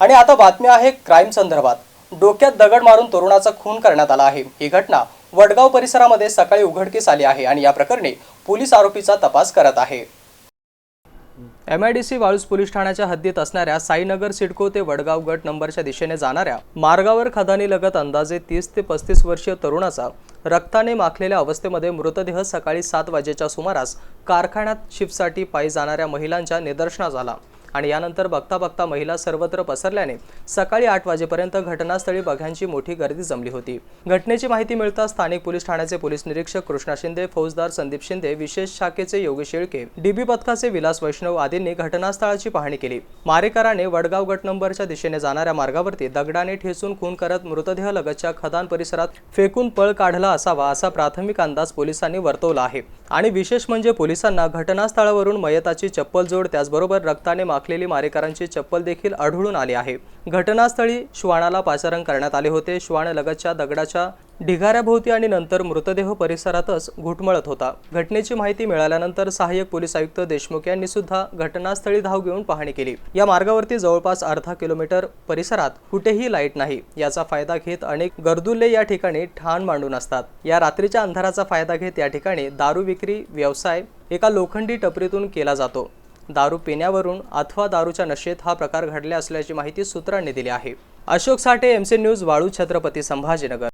आणि आता बातमी आहे क्राईम संदर्भात. डोक्यात दगड मारून तरुणाचा खून करण्यात आला आहे. ही घटना वडगाव परिसरामध्ये सकाळी उघडकीस आली आहे आणि या प्रकरणी पोलीस आरोपीचा तपास करत आहे. एम आय डी सी वाळूस पोलीस ठाण्याच्या हद्दीत असणाऱ्या साईनगर सिडको ते वडगाव गट नंबरच्या दिशेने जाणाऱ्या मार्गावर खदानी लगत अंदाजे तीस ते पस्तीस वर्षीय तरुणाचा रक्ताने माखलेल्या अवस्थेमध्ये मृतदेह सकाळी सात वाजेच्या सुमारास कारखान्यात शिफ्टसाठी पायी जाणाऱ्या महिलांच्या निदर्शनास आला. आणि यानंतर बघता बघता महिला सर्वत्र पसरल्याने सकाळी आठ वाजेपर्यंत घटनास्थळी बघ्यांची मोठी गर्दी जमली होती. घटनेची माहिती मिळताच स्थानिक पोलीस ठाण्याचे पोलीस निरीक्षक कृष्णा शिंदे फौजदार संदीप शिंदे विशेष शाखेचे योगेश शेळके डीबी पथकाचे विलास वैष्णव आदींनी घटनास्थळाची पाहणी केली. मारेकराने वडगाव गट नंबरच्या दिशेने जाणाऱ्या मार्गावरती दगडाने ठेचून खून करत मृतदेह लगतच्या खदान परिसरात फेकून पळ काढला असावा असा प्राथमिक अंदाज पोलिसांनी वर्तवला आहे. आणि विशेष म्हणजे पोलिसांना घटनास्थळावरून मयताची चप्पल जोड त्याचबरोबर रक्ताने माखलेली मारेकरांची चप्पल देखील आढळून आली आहे. घटनास्थळी श्वानाला पाचारण करण्यात आले होते. श्वान लगतच्या दगडाच्या ढिगाऱ्याभोवती आणि नंतर मृतदेह परिसरातच घुटमळत होता. घटनेची माहिती मिळाल्यानंतर सहाय्यक पोलीस आयुक्त देशमुख यांनी सुद्धा घटनास्थळी धाव घेऊन पाहणी केली. या मार्गावरती जवळपास अर्धा किलोमीटर परिसरात कुठेही लाइट नाही. याचा फायदा घेत अनेक गर्दुल्ले या ठिकाणी ठाण मांडून असतात. या रात्रीच्या अंधाराचा फायदा घेत या ठिकाणी दारू विक्री व्यवसाय एका लोखंडी टपरीतून केला जातो. दारू पिण्यावरून अथवा दारूच्या नशेत हा प्रकार घडला असल्याची माहिती सूत्रांनी दिली आहे. अशोक साठे एमसी न्यूज वाळू छत्रपती संभाजीनगर.